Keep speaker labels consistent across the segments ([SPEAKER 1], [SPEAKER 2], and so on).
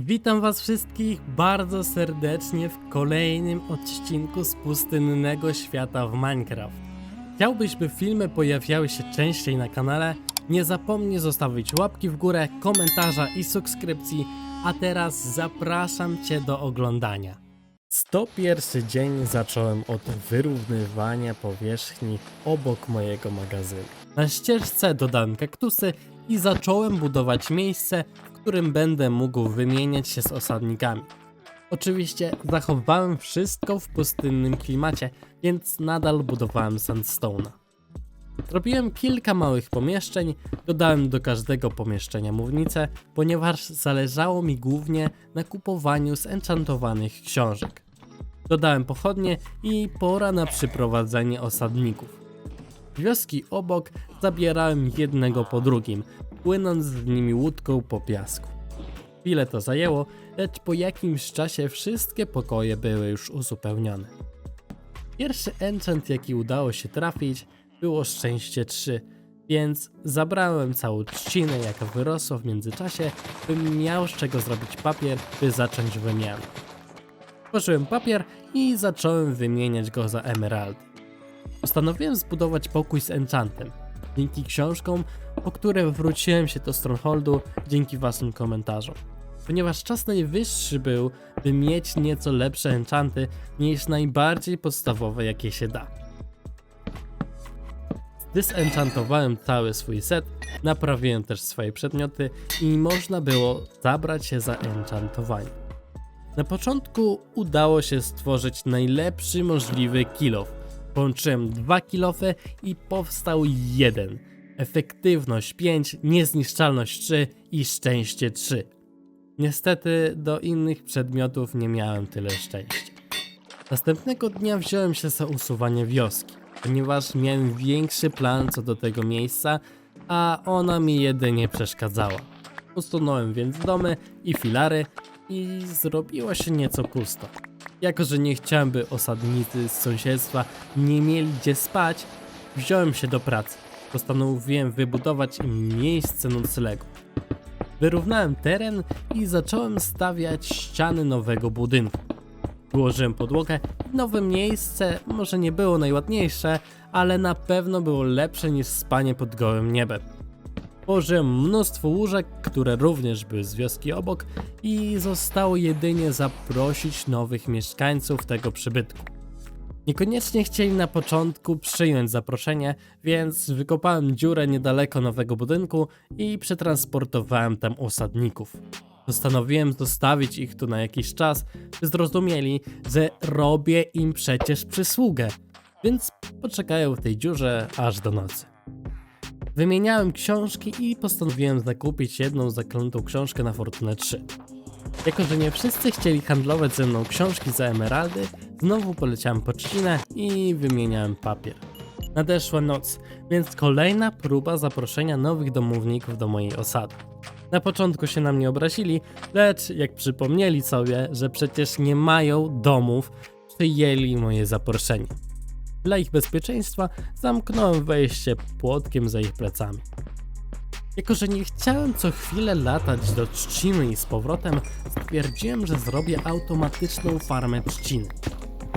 [SPEAKER 1] Witam Was wszystkich bardzo serdecznie w kolejnym odcinku z pustynnego świata w Minecraft. Chciałbyś, by filmy pojawiały się częściej na kanale? Nie zapomnij zostawić łapki w górę, komentarza i subskrypcji, a teraz zapraszam Cię do oglądania. 101 dzień zacząłem od wyrównywania powierzchni obok mojego magazynu. Na ścieżce dodałem kaktusy i zacząłem budować miejsce, którym będę mógł wymieniać się z osadnikami. Oczywiście zachowałem wszystko w pustynnym klimacie, więc nadal budowałem sandstone'a. Zrobiłem kilka małych pomieszczeń, dodałem do każdego pomieszczenia mównicę, ponieważ zależało mi głównie na kupowaniu zenchantowanych książek. Dodałem pochodnie i pora na przyprowadzenie osadników. Wioski obok zabierałem jednego po drugim, płynąc z nimi łódką po piasku. Chwilę to zajęło, lecz po jakimś czasie wszystkie pokoje były już uzupełnione. Pierwszy enchant, jaki udało się trafić, było szczęście 3, więc zabrałem całą trzcinę, jaka wyrosła w międzyczasie, bym miał z czego zrobić papier, by zacząć wymianę. Tworzyłem papier i zacząłem wymieniać go za emeraldy. Postanowiłem zbudować pokój z enchantem. Dzięki książkom, po które wróciłem się do Strongholdu dzięki waszym komentarzom. Ponieważ czas najwyższy był, by mieć nieco lepsze enchanty niż najbardziej podstawowe jakie się da. Dysenchantowałem cały swój set, naprawiłem też swoje przedmioty i można było zabrać się za enchantowanie. Na początku udało się stworzyć najlepszy możliwy kilof. Połączyłem dwa kilofy i powstał jeden. Efektywność 5, niezniszczalność 3 i szczęście 3. Niestety do innych przedmiotów nie miałem tyle szczęścia. Następnego dnia wziąłem się za usuwanie wioski, ponieważ miałem większy plan co do tego miejsca, a ona mi jedynie przeszkadzała. Usunąłem więc domy i filary i zrobiło się nieco pusto. Jako, że nie chciałem, by osadnicy z sąsiedztwa nie mieli gdzie spać, wziąłem się do pracy. Postanowiłem wybudować miejsce noclegu. Wyrównałem teren i zacząłem stawiać ściany nowego budynku. Wyłożyłem podłogę i nowe miejsce może nie było najładniejsze, ale na pewno było lepsze niż spanie pod gołym niebem. Położyłem mnóstwo łóżek, które również były z wioski obok i zostało jedynie zaprosić nowych mieszkańców tego przybytku. Niekoniecznie chcieli na początku przyjąć zaproszenie, więc wykopałem dziurę niedaleko nowego budynku i przetransportowałem tam osadników. Postanowiłem zostawić ich tu na jakiś czas, by zrozumieli, że robię im przecież przysługę, więc poczekają w tej dziurze aż do nocy. Wymieniałem książki i postanowiłem zakupić jedną zaklętą książkę na Fortunę 3. Jako, że nie wszyscy chcieli handlować ze mną książki za emeraldy, znowu poleciałem po trzcinę i wymieniałem papier. Nadeszła noc, więc kolejna próba zaproszenia nowych domowników do mojej osady. Na początku się na mnie obrazili, lecz jak przypomnieli sobie, że przecież nie mają domów, przyjęli moje zaproszenie. Dla ich bezpieczeństwa zamknąłem wejście płotkiem za ich plecami. Jako, że nie chciałem co chwilę latać do trzciny i z powrotem, stwierdziłem, że zrobię automatyczną farmę trzciny.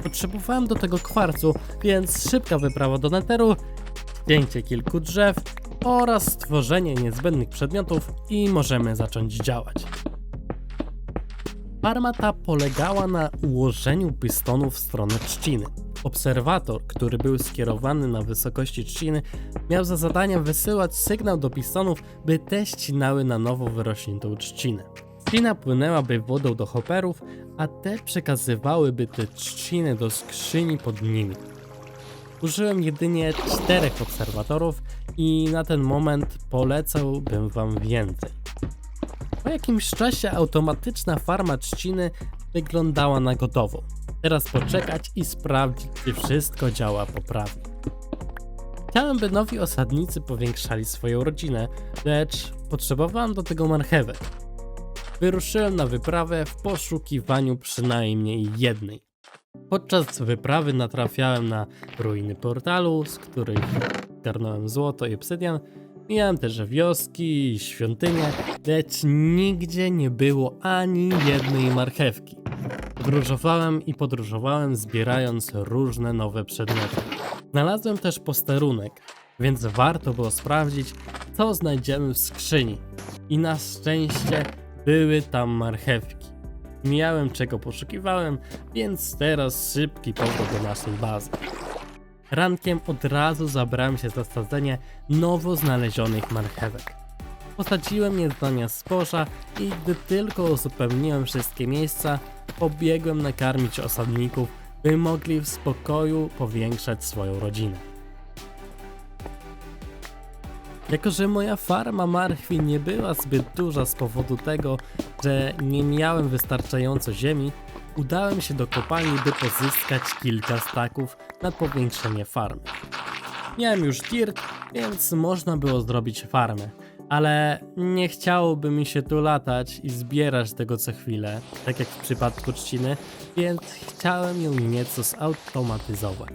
[SPEAKER 1] Potrzebowałem do tego kwarcu, więc szybka wyprawa do neteru, zdjęcie kilku drzew oraz stworzenie niezbędnych przedmiotów i możemy zacząć działać. Farma ta polegała na ułożeniu pystonów w stronę trzciny. Obserwator, który był skierowany na wysokości trzciny, miał za zadanie wysyłać sygnał do pistonów, by te ścinały na nowo wyrośniętą trzcinę. Trzcina płynęłaby wodą do hopperów, a te przekazywałyby te trzciny do skrzyni pod nimi. Użyłem jedynie czterech obserwatorów i na ten moment polecałbym wam więcej. Po jakimś czasie automatyczna farma trzciny wyglądała na gotową. Teraz poczekać i sprawdzić, czy wszystko działa poprawnie. Chciałem, by nowi osadnicy powiększali swoją rodzinę, lecz potrzebowałem do tego marchewek. Wyruszyłem na wyprawę w poszukiwaniu przynajmniej jednej. Podczas wyprawy natrafiałem na ruiny portalu, z których garnąłem złoto i obsydian, Miałem też wioski i świątynie, lecz nigdzie nie było ani jednej marchewki. Podróżowałem i podróżowałem, zbierając różne nowe przedmioty. Znalazłem też posterunek, więc warto było sprawdzić, co znajdziemy w skrzyni. I na szczęście były tam marchewki. Miałem czego poszukiwałem, więc teraz szybki powrót do naszej bazy. Rankiem od razu zabrałem się za sadzenie nowo znalezionych marchewek. Posadziłem je zamiast zboża i gdy tylko uzupełniłem wszystkie miejsca, pobiegłem nakarmić osadników, by mogli w spokoju powiększać swoją rodzinę. Jako, że moja farma marchwi nie była zbyt duża z powodu tego, że nie miałem wystarczająco ziemi, udałem się do kopalni, by pozyskać kilka staków na powiększenie farmy. Miałem już dirt, więc można było zrobić farmę, ale nie chciałoby mi się tu latać i zbierać tego co chwilę, tak jak w przypadku trzciny, więc chciałem ją nieco zautomatyzować.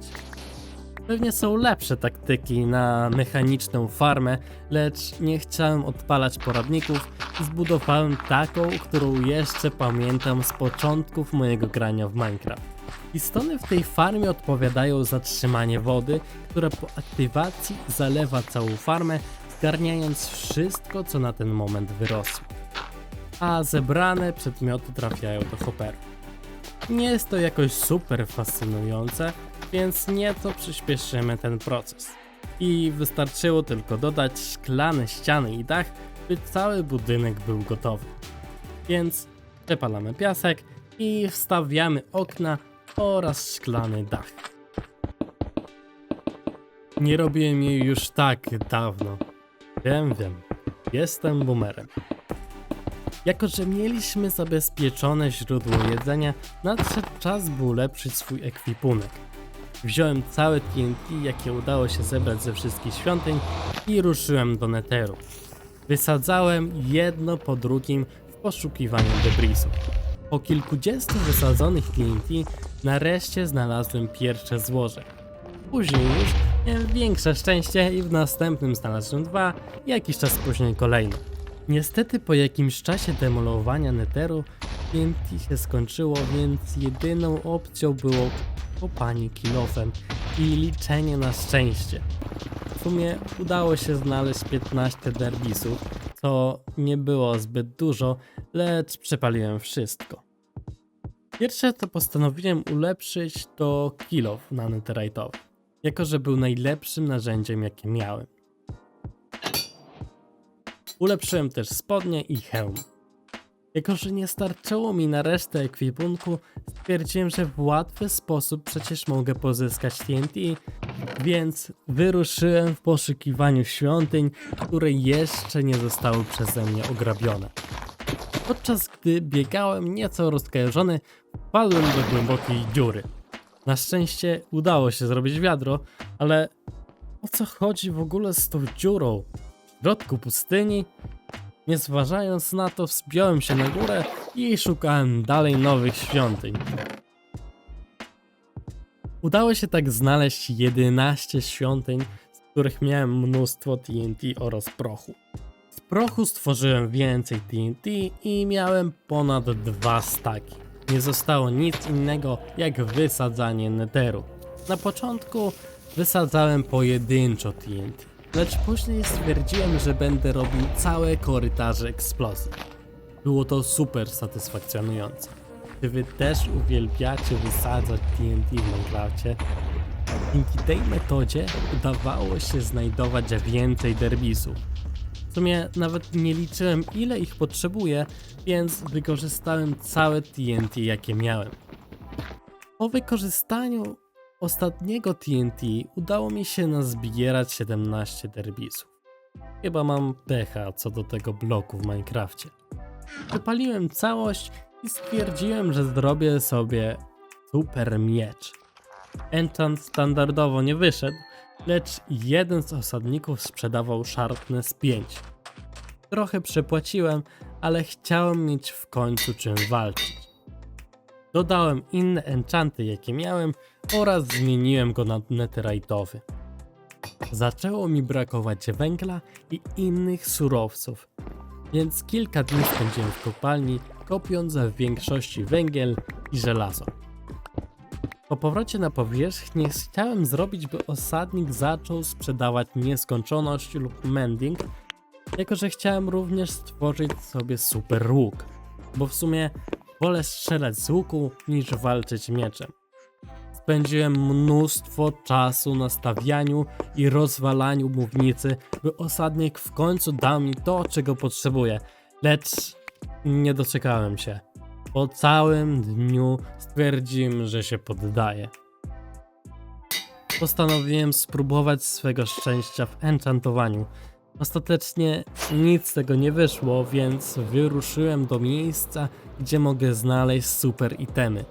[SPEAKER 1] Pewnie są lepsze taktyki na mechaniczną farmę, lecz nie chciałem odpalać poradników i zbudowałem taką, którą jeszcze pamiętam z początków mojego grania w Minecraft. Pistony w tej farmie odpowiadają za trzymanie wody, która po aktywacji zalewa całą farmę, zgarniając wszystko, co na ten moment wyrosło. A zebrane przedmioty trafiają do hopperów. Nie jest to jakoś super fascynujące, więc nieco przyspieszymy ten proces. I wystarczyło tylko dodać szklane ściany i dach, by cały budynek był gotowy. Więc przepalamy piasek i wstawiamy okna oraz szklany dach. Nie robiłem jej już tak dawno. Wiem, wiem. Jestem boomerem. Jako, że mieliśmy zabezpieczone źródło jedzenia, nadszedł czas, by ulepszyć swój ekwipunek. Wziąłem całe TNT, jakie udało się zebrać ze wszystkich świątyń i ruszyłem do Netheru. Wysadzałem jedno po drugim w poszukiwaniu debrisów. Po kilkudziestu wysadzonych TNT nareszcie znalazłem pierwsze złoże. Później już miałem większe szczęście i w następnym znalazłem dwa, jakiś czas później kolejne. Niestety po jakimś czasie demolowania Netheru TNT się skończyło, więc jedyną opcją było kopanie kilofem i liczenie na szczęście. W sumie udało się znaleźć 15 derbisów, co nie było zbyt dużo, lecz przepaliłem wszystko. Pierwsze co postanowiłem ulepszyć to kilof na netherite'owy, jako że był najlepszym narzędziem jakie miałem. Ulepszyłem też spodnie i hełm. Jako, że nie starczyło mi na resztę ekwipunku, stwierdziłem, że w łatwy sposób przecież mogę pozyskać TNT, więc wyruszyłem w poszukiwaniu świątyń, które jeszcze nie zostały przeze mnie ograbione. Podczas gdy biegałem nieco rozkojarzony, wpadłem do głębokiej dziury. Na szczęście udało się zrobić wiadro, ale o co chodzi w ogóle z tą dziurą? W środku pustyni? Nie zważając na to, wspiąłem się na górę i szukałem dalej nowych świątyń. Udało się tak znaleźć 11 świątyń, z których miałem mnóstwo TNT oraz prochu. Z prochu stworzyłem więcej TNT i miałem ponad dwa staki. Nie zostało nic innego jak wysadzanie netheru. Na początku wysadzałem pojedynczo TNT, lecz później stwierdziłem, że będę robił całe korytarze eksplozji. Było to super satysfakcjonujące. Czy wy też uwielbiacie wysadzać TNT w Minecrafcie? Dzięki tej metodzie udawało się znajdować więcej derbisów. W sumie nawet nie liczyłem ile ich potrzebuję, więc wykorzystałem całe TNT jakie miałem. Po wykorzystaniu ostatniego TNT udało mi się nazbierać 17 derbisów. Chyba mam pecha co do tego bloku w Minecrafcie. Wypaliłem całość i stwierdziłem, że zrobię sobie super miecz. Enchant standardowo nie wyszedł, lecz jeden z osadników sprzedawał Sharpness 5. Trochę przepłaciłem, ale chciałem mieć w końcu czym walczyć. Dodałem inne enchanty jakie miałem oraz zmieniłem go na netherite'owy. zaczęło mi brakować węgla i innych surowców, więc kilka dni spędziłem w kopalni, kopiąc w większości węgiel i żelazo. Po powrocie na powierzchnię chciałem zrobić, by osadnik zaczął sprzedawać nieskończoność lub mending, jako że chciałem również stworzyć sobie super łuk, bo w sumie wolę strzelać z łuku niż walczyć mieczem. Spędziłem mnóstwo czasu na stawianiu i rozwalaniu mównicy, by osadnik w końcu dał mi to, czego potrzebuję, lecz nie doczekałem się. Po całym dniu stwierdziłem, że się poddaję. Postanowiłem spróbować swego szczęścia w enchantowaniu. Ostatecznie nic z tego nie wyszło, więc wyruszyłem do miejsca, gdzie mogę znaleźć super itemy.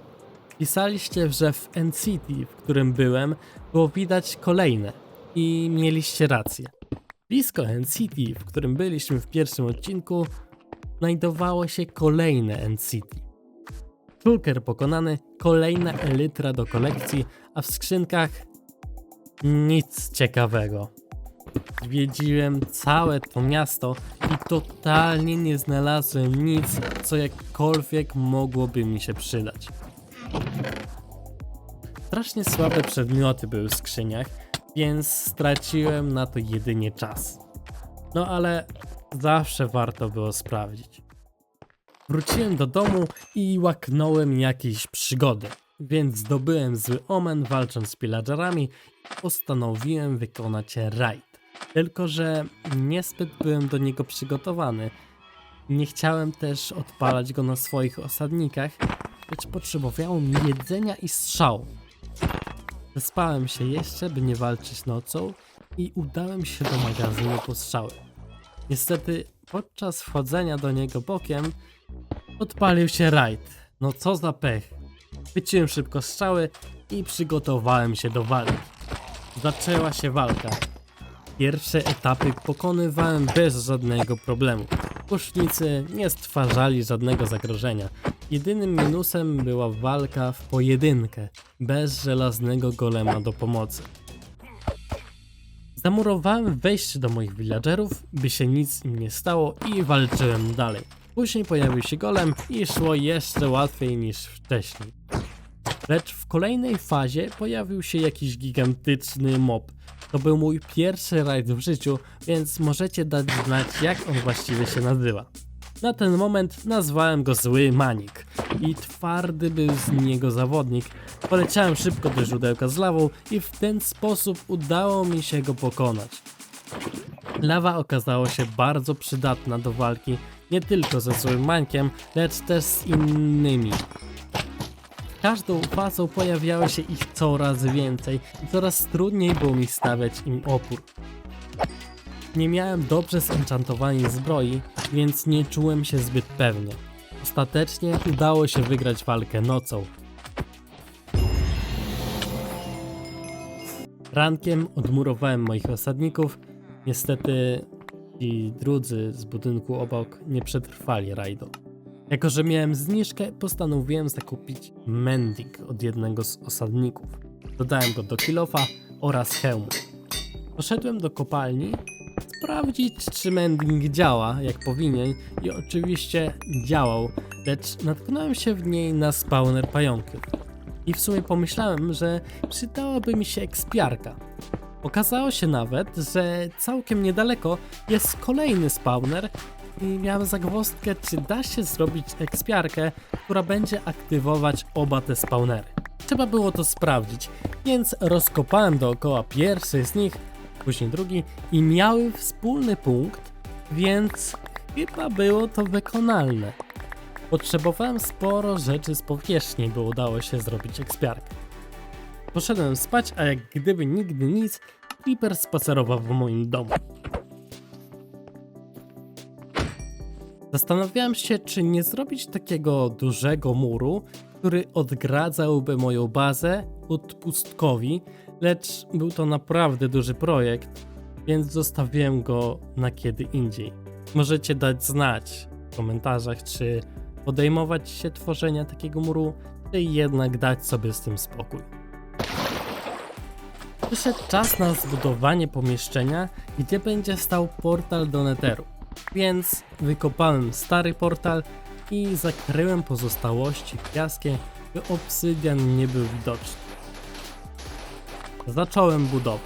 [SPEAKER 1] Pisaliście, że w N-City, w którym byłem, było widać kolejne i mieliście rację. Blisko N-City, w którym byliśmy w pierwszym odcinku, znajdowało się kolejne N-City. Shulker pokonany, kolejna elytra do kolekcji, a w skrzynkach nic ciekawego. Zwiedziłem całe to miasto i totalnie nie znalazłem nic, co jakkolwiek mogłoby mi się przydać. Strasznie słabe przedmioty były w skrzyniach, więc straciłem na to jedynie czas. No ale zawsze warto było sprawdzić. Wróciłem do domu i łaknąłem jakiejś przygody, więc zdobyłem zły omen walcząc z pillagerami i postanowiłem wykonać raid. Tylko, że niezbyt byłem do niego przygotowany. Nie chciałem też odpalać go na swoich osadnikach, lecz potrzebowało mi jedzenia i strzału. Zespałem się jeszcze, by nie walczyć nocą i udałem się do magazynu po strzały. Niestety, podczas wchodzenia do niego bokiem, odpalił się rajd. No co za pech. Chwyciłem szybko strzały i przygotowałem się do walki. Zaczęła się walka. Pierwsze etapy pokonywałem bez żadnego problemu. Pusznicy nie stwarzali żadnego zagrożenia. Jedynym minusem była walka w pojedynkę, bez żelaznego golema do pomocy. Zamurowałem wejście do moich villagerów, by się nic im nie stało i walczyłem dalej. Później pojawił się golem i szło jeszcze łatwiej niż wcześniej. Lecz w kolejnej fazie pojawił się jakiś gigantyczny mob. To był mój pierwszy rajd w życiu, więc możecie dać znać jak on właściwie się nazywa. Na ten moment nazwałem go Zły Manik i twardy był z niego zawodnik. Poleciałem szybko do źródełka z lawą i w ten sposób udało mi się go pokonać. Lawa okazała się bardzo przydatna do walki nie tylko ze Złym Mańkiem, lecz też z innymi. Każdą fazą pojawiało się ich coraz więcej i coraz trudniej było mi stawiać im opór. Nie miałem dobrze zenchantowanej zbroi, więc nie czułem się zbyt pewnie. Ostatecznie udało się wygrać walkę nocą. Rankiem odmurowałem moich osadników. Niestety ci drudzy z budynku obok nie przetrwali rajdu. Jako, że miałem zniżkę, postanowiłem zakupić mending od jednego z osadników. Dodałem go do kilofa oraz hełmu. Poszedłem do kopalni sprawdzić, czy mending działa jak powinien i oczywiście działał, lecz natknąłem się w niej na spawner pająków. I w sumie pomyślałem, że przydałaby mi się ekspiarka. Okazało się nawet, że całkiem niedaleko jest kolejny spawner i miałem zagwozdkę, czy da się zrobić ekspiarkę, która będzie aktywować oba te spawnery. Trzeba było to sprawdzić, więc rozkopałem dookoła pierwszy z nich, później drugi i miały wspólny punkt, więc chyba było to wykonalne. Potrzebowałem sporo rzeczy z powierzchni, by udało się zrobić ekspiarkę. Poszedłem spać, a jak gdyby nigdy nic, Creeper spacerował w moim domu. Zastanawiałem się, czy nie zrobić takiego dużego muru, który odgradzałby moją bazę od pustkowi, lecz był to naprawdę duży projekt, więc zostawiłem go na kiedy indziej. Możecie dać znać w komentarzach, czy podejmować się tworzenia takiego muru, czy jednak dać sobie z tym spokój. Przyszedł czas na zbudowanie pomieszczenia, gdzie będzie stał portal do Netheru. Więc wykopałem stary portal i zakryłem pozostałości piaskiem, by obsydian nie był widoczny. Zacząłem budowę,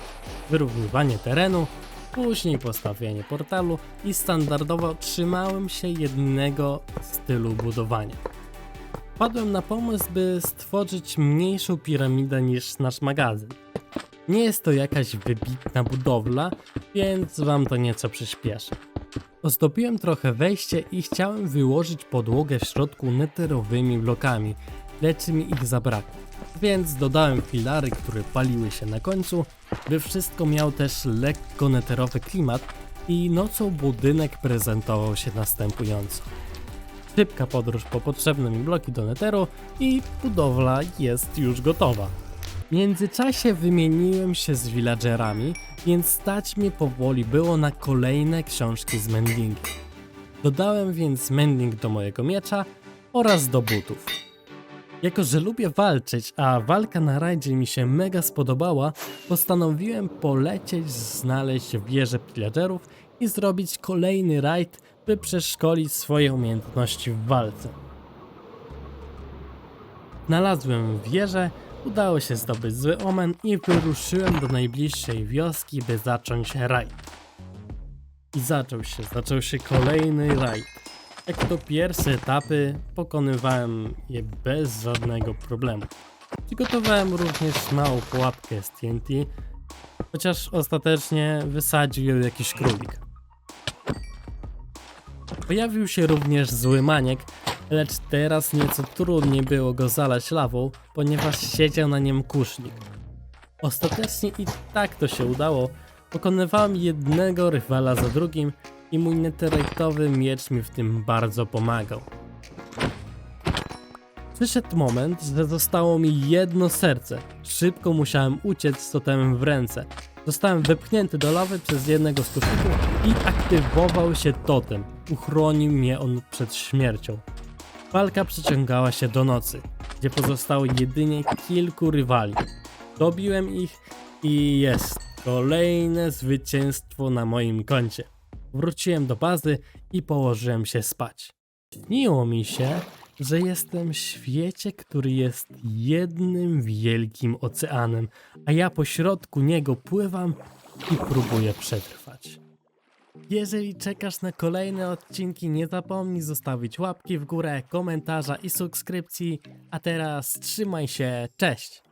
[SPEAKER 1] wyrównywanie terenu, później postawienie portalu i standardowo trzymałem się jednego stylu budowania. Wpadłem na pomysł, by stworzyć mniejszą piramidę niż nasz magazyn. Nie jest to jakaś wybitna budowla, więc wam to nieco przyspieszę. Ozdobiłem trochę wejście i chciałem wyłożyć podłogę w środku neterowymi blokami, lecz mi ich zabrakło. Więc dodałem filary, które paliły się na końcu, by wszystko miał też lekko neterowy klimat i nocą budynek prezentował się następująco. Szybka podróż po potrzebne mi bloki do neteru i budowla jest już gotowa. W międzyczasie wymieniłem się z villagerami, więc stać mnie powoli było na kolejne książki z mendingiem. Dodałem więc mending do mojego miecza oraz do butów. Jako, że lubię walczyć, a walka na rajdzie mi się mega spodobała, postanowiłem polecieć znaleźć wieżę pillagerów i zrobić kolejny rajd, by przeszkolić swoje umiejętności w walce. Znalazłem wieżę, udało się zdobyć zły omen i wyruszyłem do najbliższej wioski, by zacząć rajd. I zaczął się, zaczął się kolejny rajd. Jak to pierwsze etapy, pokonywałem je bez żadnego problemu. Przygotowałem również małą pułapkę z TNT, chociaż ostatecznie wysadził ją jakiś królik. Pojawił się również zły maniek, lecz teraz nieco trudniej było go zalać lawą, ponieważ siedział na nim kusznik. Ostatecznie i tak to się udało, pokonywałem jednego rywala za drugim i mój netherite'owy miecz mi w tym bardzo pomagał. Przyszedł moment, że zostało mi jedno serce. Szybko musiałem uciec z totemem w ręce. Zostałem wepchnięty do lawy przez jednego z kuszników i aktywował się totem. Uchronił mnie on przed śmiercią. Walka przeciągała się do nocy, gdzie pozostało jedynie kilku rywali. Dobiłem ich i jest kolejne zwycięstwo na moim koncie. Wróciłem do bazy i położyłem się spać. Śniło mi się, że jestem w świecie, który jest jednym wielkim oceanem, a ja po środku niego pływam i próbuję przetrwać. Jeżeli czekasz na kolejne odcinki, nie zapomnij zostawić łapki w górę, komentarza i subskrypcji. A teraz trzymaj się, cześć!